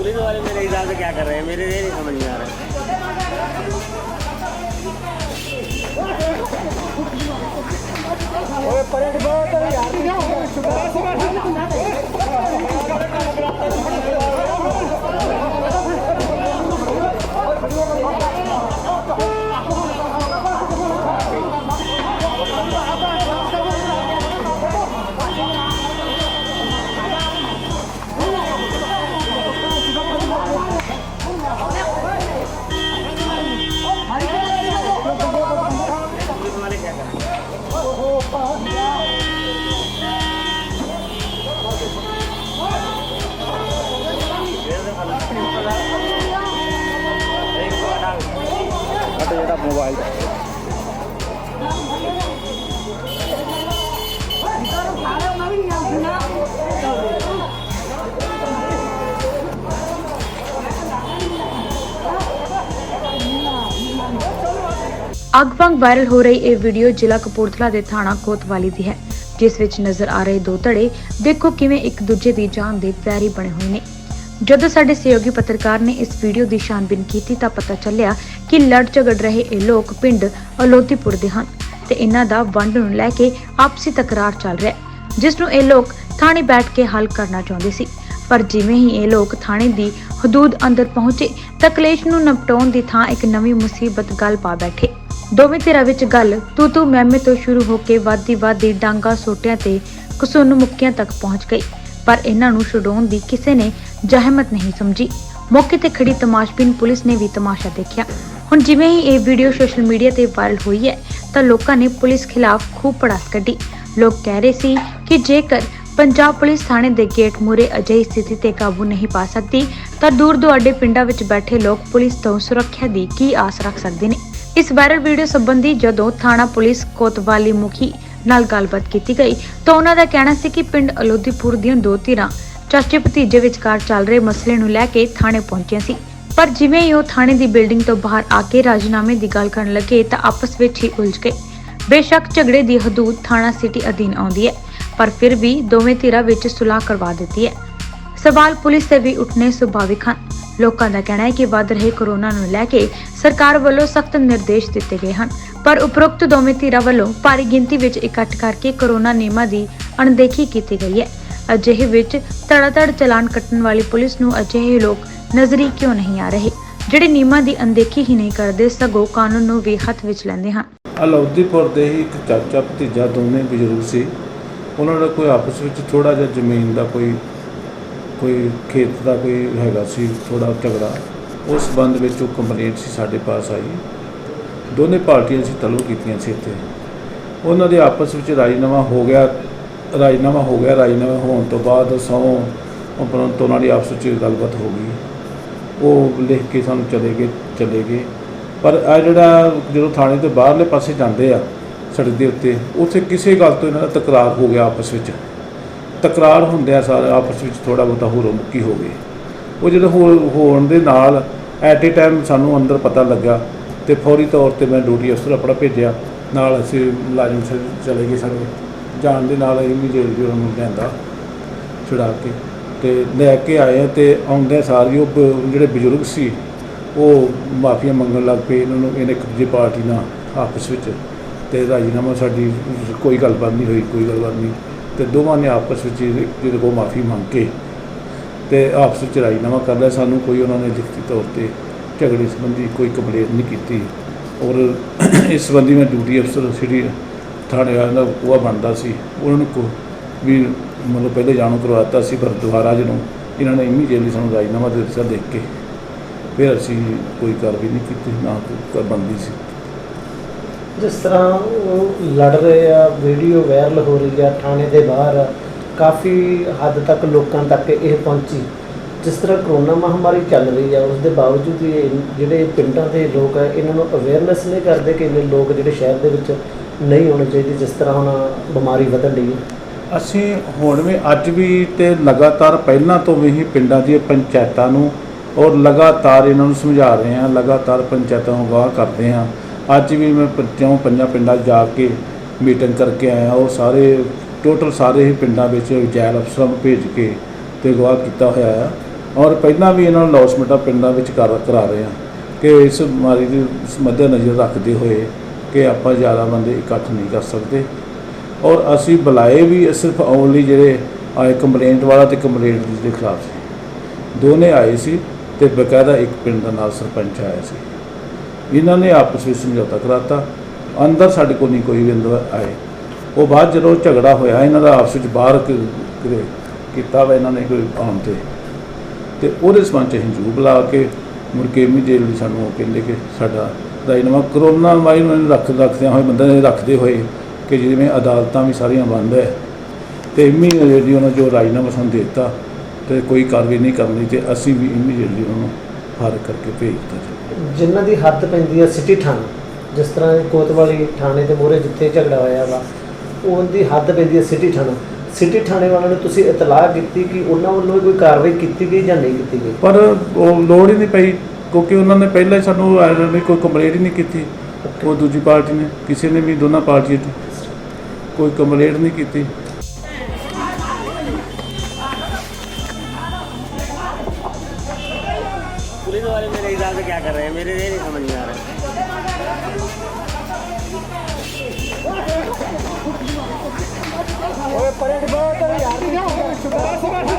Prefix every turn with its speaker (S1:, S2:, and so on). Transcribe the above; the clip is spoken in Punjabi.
S1: पुलिस वाले मेरे हिसाब से क्या कर रहे हैं मेरे ये नहीं समझ में आ रहा है
S2: ਅਤੇ ਜਿਹੜਾ
S3: ਅੱਗ ਵਾਂਗ ਵਾਇਰਲ ਹੋ ਰਹੀ ਇਹ ਵੀਡੀਓ ਜ਼ਿਲ੍ਹਾ ਕਪੂਰਥਲਾ ਦੇ ਥਾਣਾ ਕੋਤਵਾਲੀ ਦੀ ਹੈ, ਜਿਸ ਵਿੱਚ ਨਜ਼ਰ ਆ ਰਹੇ ਦੋ ਧੜੇ, ਦੇਖੋ ਕਿਵੇਂ ਇੱਕ ਦੂਜੇ ਦੀ ਜਾਨ ਦੇ ਪੈਰੀ ਬਣੇ ਹੋਏ ਨੇ। ਜਦੋਂ ਸਾਡੇ ਸਹਿਯੋਗੀ ਪੱਤਰਕਾਰ ਨੇ ਇਸ ਵੀਡੀਓ ਦੀ ਛਾਨਬੀਨ ਕੀਤੀ ਤਾਂ ਪਤਾ ਚੱਲਿਆ ਕਿ ਲੜ ਝਗੜ ਰਹੇ ਇਹ ਲੋਕ ਪਿੰਡ ਅਲੋਤੀਪੁਰ ਦੇ ਹਨ ਤੇ ਇਹਨਾਂ ਦਾ ਵੰਡ ਨੂੰ ਲੈ ਕੇ ਆਪਸੀ ਤਕਰਾਰ ਚੱਲ ਰਿਹਾ ਹੈ, ਜਿਸ ਨੂੰ ਇਹ ਲੋਕ ਥਾਣੇ ਬੈਠ ਕੇ ਹੱਲ ਕਰਨਾ ਚਾਹੁੰਦੇ ਸੀ। ਪਰ ਜਿਵੇਂ ਹੀ ਇਹ ਲੋਕ ਥਾਣੇ ਦੀ ਹਦੂਦ ਅੰਦਰ ਪਹੁੰਚੇ ਤਾਂ ਕਲੇਸ਼ ਨੂੰ ਨਿਪਟਾਉਣ ਦੀ ਥਾਂ ਇੱਕ ਨਵੀਂ ਮੁਸੀਬਤ ਗੱਲ ਪਾ ਬੈਠੇ। ਦੋਵੇਂ ਧਿਰਾਂ ਵਿੱਚ ਗੱਲ ਤੂ ਤੂ ਮਹਿਮੇ ਤੋਂ ਸ਼ੁਰੂ ਹੋ ਕੇ ਵਾਦੀ ਵਾਦੀ ਡਾਂਗਾ ਸੋਟਿਆਂ ਤੇ ਕਸੂਨ ਮੁੱਕੀਆਂ ਤੱਕ ਪਹੁੰਚ ਗਈ। ਪਰ ਇਹਨਾਂ ਨੂੰ ਛਡਾਉਣ ਦੀ ਕਿਸੇ ਨੇ ਜ਼ਹਿਮਤ ਨਹੀਂ ਸਮਝੀ। ਮੌਕੇ ਤੇ ਖੜੀ ਤਮਾਸ਼ਬੀਨ ਪੁਲਿਸ ਨੇ ਵੀ ਤਮਾਸ਼ਾ ਦੇਖਿਆ। ਹੁਣ ਜਿਵੇਂ ਹੀ ਇਹ ਵੀਡੀਓ ਸੋਸ਼ਲ ਮੀਡੀਆ ਤੇ ਵਾਇਰਲ ਹੋਈ ਹੈ, ਤਾਂ ਲੋਕਾਂ ਨੇ ਪੁਲਿਸ ਖਿਲਾਫ ਖੂਬ ਪੜਾਸ ਕੱਢੀ। ਲੋਕ ਕਹਿ ਰਹੇ ਸੀ ਕਿ ਜੇਕਰ ਪੰਜਾਬ ਪੁਲਿਸ ਥਾਣੇ ਦੇ ਗੇਟ ਮੂਰੇ ਅਜਿਹੀ ਸਥਿਤੀ ਤੇ ਕਾਬੂ ਨਹੀਂ ਪਾ ਸਕਦੀ, ਤਾਂ ਦੂਰ ਦੁਆਡੇ ਪਿੰਡਾਂ ਵਿੱਚ ਬੈਠੇ ਲੋਕ ਪੁਲਿਸ ਤੋਂ ਸੁਰੱਖਿਆ ਦੀ ਕੀ ਆਸ ਰੱਖ ਸਕਦੇ ਨੇ। ਇਸ ਵਾਇਰਲ ਵੀਡੀਓ ਸੰਬੰਧੀ ਜਦੋਂ ਥਾਣਾ ਪੁਲਿਸ ਕੋਤਵਾਲੀ ਮੁਖੀ ਨਾਲ ਗੱਲਬਾਤ ਕੀਤੀ ਗਈ। ਤਾਂ ਉਹਨਾਂ ਦਾ ਕਹਿਣਾ ਸੀ ਕਿ ਪਿੰਡ ਅਲੋਦੀਪੁਰ ਦੀਆਂ ਦੋ ਧਿਰਾਂ ਚਾਚੇ ਭਤੀਜੇ ਵਿਚਕਾਰ ਚੱਲ ਰਹੇ ਮਸਲੇ ਨੂੰ ਲੈ ਕੇ ਥਾਣੇ ਪਹੁੰਚੀਆਂ ਸੀ। ਪਰ ਜਿਵੇਂ ਹੀ ਉਹ ਥਾਣੇ ਦੀ ਬਿਲਡਿੰਗ ਤੋਂ ਬਾਹਰ ਆ ਕੇ ਰਾਜੀਨਾਮੇ ਦੀ ਗੱਲ ਕਰਨ ਲੱਗੇ ਤਾਂ ਆਪਸ ਵਿੱਚ ਹੀ ਉਲਝ ਗਏ। ਬੇਸ਼ੱਕ ਝਗੜੇ ਦੀ ਹਦੂਦ ਥਾਣਾ ਸਿਟੀ ਅਧੀਨ ਆਉਂਦੀ ਹੈ, ਪਰ ਫਿਰ ਵੀ ਦੋਵੇਂ ਧਿਰਾਂ ਵਿੱਚ ਸੁਲਾਹ ਕਰਵਾ ਦਿੱਤੀ ਹੈ। ਸਵਾਲ ਪੁਲਿਸ ਤੇ ਵੀ ਉੱਠਣੇ ਸੁਭਾਵਿਕ ਹਨ। ਲੋਕਾਂ ਦਾ ਕਹਿਣਾ ਹੈ ਕਿ ਵੱਧ ਰਹੇ ਕੋਰੋਨਾ ਨੂੰ ਲੈ ਕੇ ਸਰਕਾਰ ਵੱਲੋਂ ਸਖਤ ਨਿਰਦੇਸ਼ ਦਿੱਤੇ ਗਏ ਹਨ। ਪਰ ਉਪਰੋਕਤ ਦੋਵੇਂ ਧਿਰਾਂ ਵੱਲੋਂ ਭਾਰੀ ਗਿਣਤੀ ਵਿੱਚ ਇਕੱਠ ਕਰਕੇ ਕਰੋਨਾ ਨਿਯਮਾਂ ਦੀ ਅਣਦੇਖੀ ਕੀਤੀ ਗਈ ਹੈ। ਅਜਿਹੇ ਵਿੱਚ ਧੜਾਧੜ ਚਲਾਨ ਕੱਟਣ ਵਾਲੀ ਪੁਲਿਸ ਨੂੰ ਅਜਿਹੇ ਲੋਕ ਨਜ਼ਰੀ ਕਿਉਂ ਨਹੀਂ ਆ ਰਹੇ? ਜਿਹੜੇ ਨਿਯਮਾਂ ਦੀ ਅਣਦੇਖੀ ਹੀ ਨਹੀਂ ਕਰਦੇ, ਸਗੋਂ ਕਾਨੂੰਨ ਨੂੰ ਵੀ ਹੱਥ ਵਿੱਚ ਲੈਂਦੇ ਹਨ।
S2: ਅਲੌਦੀਪੁਰ ਦੇ ਹੀ ਇੱਕ ਚਾਚਾ ਭਤੀਜਾ ਦੋਨੇ ਬਜ਼ੁਰਗ ਸੀ। ਉਹਨਾਂ ਦਾ ਕੋਈ ਆਪਸ ਵਿੱਚ ਥੋੜਾ ਜਿਹਾ ਜ਼ਮੀਨ ਦਾ ਕੋਈ ਕੋਈ ਖੇਤ ਦਾ ਕੋਈ ਹੈਗਾ ਸੀ ਥੋੜਾ ਝਗੜਾ। ਉਸ ਸੰਬੰਧ ਵਿੱਚ ਉਹ ਕੰਪਲੇਂਟ ਸੀ ਸਾਡੇ ਪਾਸ ਆਈ। ਦੋਨੇ ਪਾਰਟੀਆਂ ਸੀ ਤਲਬ ਕੀਤੀਆਂ ਸੀ ਇੱਥੇ। ਉਹਨਾਂ ਦੇ ਆਪਸ ਵਿੱਚ ਰਾਜੀਨਾਮਾ ਹੋ ਗਿਆ, ਰਾਜੀਨਾਮਾ ਹੋ ਗਿਆ, ਰਾਜੀਨਾਮਾ ਹੋਣ ਤੋਂ ਬਾਅਦ ਸੌ ਉਪਰੰਤ ਉਹਨਾਂ ਦੀ ਆਪਸ ਵਿੱਚ ਗੱਲਬਾਤ ਹੋ ਗਈ। ਉਹ ਲਿਖ ਕੇ ਸਾਨੂੰ ਚਲੇ ਗਏ ਚਲੇ ਗਏ। ਪਰ ਆ ਜਿਹੜਾ ਜਦੋਂ ਥਾਣੇ ਤੋਂ ਬਾਹਰਲੇ ਪਾਸੇ ਜਾਂਦੇ ਆ, ਸੜਕ ਦੇ ਉੱਤੇ, ਉੱਥੇ ਕਿਸੇ ਗੱਲ ਤੋਂ ਇਹਨਾਂ ਦਾ ਤਕਰਾਰ ਹੋ ਗਿਆ ਆਪਸ ਵਿੱਚ। ਤਕਰਾਰ ਹੁੰਦਿਆਂ ਸਾਰਾ ਆਪਸ ਵਿੱਚ ਥੋੜਾ ਬਹੁਤਾ ਹੋਰ ਮੁੱਕੀ ਹੋ ਗਈ। ਉਹ ਜਦੋਂ ਹੋ- ਹੋਣ ਦੇ ਨਾਲ ਐਟ ਏ ਟਾਈਮ ਸਾਨੂੰ ਅੰਦਰ ਪਤਾ ਲੱਗਾ ਤੇ ਫੌਰੀ ਤੌਰ ਤੇ ਮੈਂ ਡਿਊਟੀ ਅਫਸਰ ਆਪਣਾ ਭੇਜਿਆ। ਨਾਲ ਅਸੀਂ ਮੁਲਾਜ਼ਮ ਸ- ਚਲੇ ਗਏ ਸਾਰੇ। ਜਾਣ ਦੇ ਨਾਲ ਇਮੀਡੀਏਟਲੀ ਉਹਨਾਂ ਨੂੰ ਲਿਆਂਦਾ, ਛੁਡਾ ਕੇ। ਤੇ ਲੈ ਕੇ ਆਏ ਆ ਤੇ ਆਉਂਦੇ ਸਾਰ ਹੀ ਉਹ ਬ- ਜਿਹੜੇ ਬਜ਼ੁਰਗ ਸੀ, ਉਹ ਮਾਫੀਆ ਮੰਗਣ ਲੱਗ ਪਏ ਇਹਨਾਂ ਨੂੰ। ਇਹਨੇ ਇੱਕ ਦੂਜੀ ਪਾਰਟੀ ਨਾਲ ਆਪਸ ਵਿੱਚ ਤੇ ਰਾਜੀਨਾਮਾ ਸਾਡੀ ਕੋਈ ਗੱਲਬਾਤ ਨਹੀਂ ਹੋਈ, ਕੋਈ ਗੱਲਬਾਤ ਨਹੀਂ। ਤੇ ਦੋਵਾਂ ਨੇ ਆਪਸ ਵਿੱਚ ਹੀ ਜਿਹਦੇ ਕੋਲ ਮਾਫੀ ਮੰਗ ਕੇ ਤੇ ਆਪਸ ਵਿੱਚ ਰਾਜੀਨਾਮਾ ਕਰ ਲਿਆ। ਸਾਨੂੰ ਕੋਈ ਉਹਨਾਂ ਨੇ ਲਿਖਤੀ ਤੌਰ ਤੇ ਝਗੜੇ ਸੰਬੰਧੀ ਕੋਈ ਕੰਪਲੇਂਟ ਨਹੀਂ ਕੀਤੀ। ਔਰ ਇਸ ਸੰਬੰਧੀ ਮੈਂ ਡਿਊਟੀ ਅਫਸਰ ਸਿਟੀ ਥਾਣੇ ਵਾਲਿਆਂ ਦਾ ਉਹ ਬਣਦਾ ਸੀ, ਉਹਨਾਂ ਨੂੰ ਕੋ ਵੀ ਮਤਲਬ ਪਹਿਲੇ ਜਾਣੂ ਕਰਵਾਤਾ ਸੀ, ਪਰ ਦੁਬਾਰਾ ਜਦੋਂ ਇਹਨਾਂ ਨੇ ਇਮੀਡੀਏਟਲੀ ਸਾਨੂੰ ਰਾਜਨਾਮਾ ਦੇ ਦਿੱਤਾ ਦੇਖ ਕੇ, ਫਿਰ ਅਸੀਂ ਕੋਈ ਕਾਰਵਾਈ ਨਹੀਂ ਕੀਤੀ, ਨਾ ਕੋਈ ਕਰ ਬਣਦੀ ਸੀ।
S4: ਜਿਸ ਤਰ੍ਹਾਂ ਉਹ ਲੜ ਰਹੇ ਆ ਵੀਡੀਓ ਵਾਇਰਲ ਹੋ ਰਹੀ ਆ, ਥਾਣੇ ਦੇ ਬਾਹਰ, ਕਾਫੀ ਹੱਦ ਤੱਕ ਲੋਕਾਂ ਤੱਕ ਇਹ ਪਹੁੰਚੀ। ਜਿਸ ਤਰ੍ਹਾਂ ਕਰੋਨਾ ਮਹਾਮਾਰੀ ਚੱਲ ਰਹੀ ਆ, ਉਸ ਦੇ ਬਾਵਜੂਦ ਵੀ ਇਹ ਜਿਹੜੇ ਪਿੰਡਾਂ ਦੇ ਲੋਕ ਆ, ਇਹਨਾਂ ਨੂੰ ਅਵੇਅਰਨੈਸ ਨਹੀਂ ਕਰਦੇ ਕਿ ਇਹ ਲੋਕ ਜਿਹੜੇ ਸ਼ਹਿਰ ਦੇ ਵਿੱਚ ਨਹੀਂ ਹੋਣੇ ਚਾਹੀਦੇ, ਜਿਸ ਤਰ੍ਹਾਂ ਹੁਣ ਬਿਮਾਰੀ ਵਧਣ ਲਈ
S2: ਅਸੀਂ ਹੁਣ ਵੀ ਅੱਜ ਵੀ ਤੇ ਲਗਾਤਾਰ ਪਹਿਲਾਂ ਤੋਂ ਵੀ ਹੀ ਪਿੰਡਾਂ ਦੀਆਂ ਪੰਚਾਇਤਾਂ ਨੂੰ ਔਰ ਲਗਾਤਾਰ ਇਹਨਾਂ ਨੂੰ ਸਮਝਾ ਰਹੇ ਹਾਂ, ਲਗਾਤਾਰ ਪੰਚਾਇਤਾਂ ਨੂੰ ਅਗਾਹ ਕਰਦੇ ਹਾਂ। ਅੱਜ ਵੀ ਮੈਂ ਪੰਚੋਂ ਪੰਜਾਂ ਪਿੰਡਾਂ 'ਚ ਜਾ ਕੇ ਮੀਟਿੰਗ ਕਰਕੇ ਆਇਆ, ਉਹ ਸਾਰੇ, ਟੋਟਲ ਸਾਰੇ ਹੀ ਪਿੰਡਾਂ ਵਿੱਚ ਜੈਲ ਅਫਸਰਾਂ ਨੂੰ ਭੇਜ ਕੇ ਤੇ ਅਗਵਾਹ ਕੀਤਾ ਹੋਇਆ ਆ। ਔਰ ਪਹਿਲਾਂ ਵੀ ਇਹਨਾਂ ਨੂੰ ਲੌਸਮੈਂਟਾਂ ਪਿੰਡਾਂ ਵਿੱਚ ਕਰ ਕਰਾ ਰਹੇ ਹਾਂ ਕਿ ਇਸ ਬਿਮਾਰੀ ਦੀ ਮੱਦੇ ਨਜ਼ਰ ਰੱਖਦੇ ਹੋਏ ਕਿ ਆਪਾਂ ਜ਼ਿਆਦਾ ਬੰਦੇ ਇਕੱਠ ਨਹੀਂ ਕਰ ਸਕਦੇ। ਔਰ ਅਸੀਂ ਬੁਲਾਏ ਵੀ ਸਿਰਫ ਓਨਲੀ ਜਿਹੜੇ ਆਏ ਕੰਪਲੇਂਟ ਵਾਲਾ ਤੇ ਕੰਪਲੇਂਟ ਦੇ ਖਿਲਾਫ ਸੀ। ਦੋਨੇ ਆਏ ਸੀ ਤੇ ਬਕਾਇਦਾ ਇੱਕ ਪਿੰਡ ਦਾ ਨਾਲ ਸਰਪੰਚ ਆਇਆ ਸੀ। ਇਹਨਾਂ ਨੇ ਆਪਸ ਵਿੱਚ ਸਮਝੌਤਾ ਕਰਾਤਾ। ਅੰਦਰ ਸਾਡੇ ਕੋਲ ਨਹੀਂ ਕੋਈ ਵੀ ਆਏ। ਉਹ ਬਾਅਦ ਜਦੋਂ ਝਗੜਾ ਹੋਇਆ, ਇਹਨਾਂ ਦਾ ਆਪਸ ਵਿੱਚ ਬਾਹਰ ਕੀਤਾ ਵਾ, ਇਹਨਾਂ ਨੇ ਕੋਈ ਆਉਣ ਤੇ। ਤੇ ਉਹਦੇ ਸੰਬੰਧ 'ਚ ਅਸੀਂ ਜੂ ਬੁਲਾ ਕੇ ਮੁੜ ਕੇ ਇਮੀਡੀਏਟਲੀ ਸਾਨੂੰ ਉਹ ਕਹਿੰਦੇ ਕਿ ਸਾਡਾ ਰਾਜਨਾਮਾ ਕਰੋਨਾ ਵਾਇਰਸ ਨੂੰ ਰੱਖ ਰੱਖਦਿਆਂ ਹੋਏ ਬੰਦੇ ਨੇ ਰੱਖਦੇ ਹੋਏ ਕਿ ਜਿਵੇਂ ਅਦਾਲਤਾਂ ਵੀ ਸਾਰੀਆਂ ਬੰਦ ਹੈ। ਤੇ ਇਮੀਡੀਏਟਲੀ ਉਹਨਾਂ ਜੋ ਰਾਜਨਾਮਾ ਸਾਨੂੰ ਦੇ ਦਿੱਤਾ ਤੇ ਕੋਈ ਕਾਰਵਾਈ ਨਹੀਂ ਕਰਨੀ ਤੇ ਅਸੀਂ ਵੀ ਇਮੀਡੀਏਟਲੀ ਉਹਨੂੰ ਫਾਰਗ ਕਰਕੇ ਭੇਜ ਦਿੱਤਾ ਜੀ।
S4: ਜਿਨ੍ਹਾਂ ਦੀ ਹੱਦ ਪੈਂਦੀ ਹੈ ਸਿਟੀ ਥਾਣਾ, ਜਿਸ ਤਰ੍ਹਾਂ ਕੋਤਵਾਲੀ ਥਾਣੇ ਦੇ ਮੂਹਰੇ ਜਿੱਥੇ ਝਗੜਾ ਹੋਇਆ ਵਾ ਉਹਦੀ ਹੱਦ ਪੈਂਦੀ ਹੈ ਸਿਟੀ ਥਾਣਾ। ਸਿਟੀ ਥਾਣੇ ਵਾਲਿਆਂ ਨੂੰ ਤੁਸੀਂ ਇਤਲਾਹ ਕੀਤੀ ਕਿ ਉਹਨਾਂ ਵੱਲੋਂ ਕੋਈ ਕਾਰਵਾਈ ਕੀਤੀ ਗਈ ਜਾਂ ਨਹੀਂ ਕੀਤੀ ਗਈ
S2: ਪਰ ਉਹ ਲੋੜ ਹੀ ਨਹੀਂ ਪਈ ਕਿਉਂਕਿ ਉਹਨਾਂ ਨੇ ਪਹਿਲਾਂ ਹੀ ਸਾਨੂੰ ਆਇਰਨ ਕੋਈ ਕੰਪਲੇਂਟ ਹੀ ਨਹੀਂ ਕੀਤੀ ਉਹ ਦੂਜੀ ਪਾਰਟੀ ਨੇ ਕਿਸੇ ਨੇ ਵੀ ਦੋਨਾਂ ਪਾਰਟੀਆਂ 'ਚ ਕੋਈ ਕੰਪਲੇਂਟ ਨਹੀਂ ਕੀਤੀ
S1: पुलिस वाले मेरे हिसाब से क्या कर रहे हैं मेरे ये नहीं समझ में आ रहा है ਓਏ ਪਰੇ ਡਿਬਾ ਤੇ ਯਾਰ। ਬਸ ਬਸ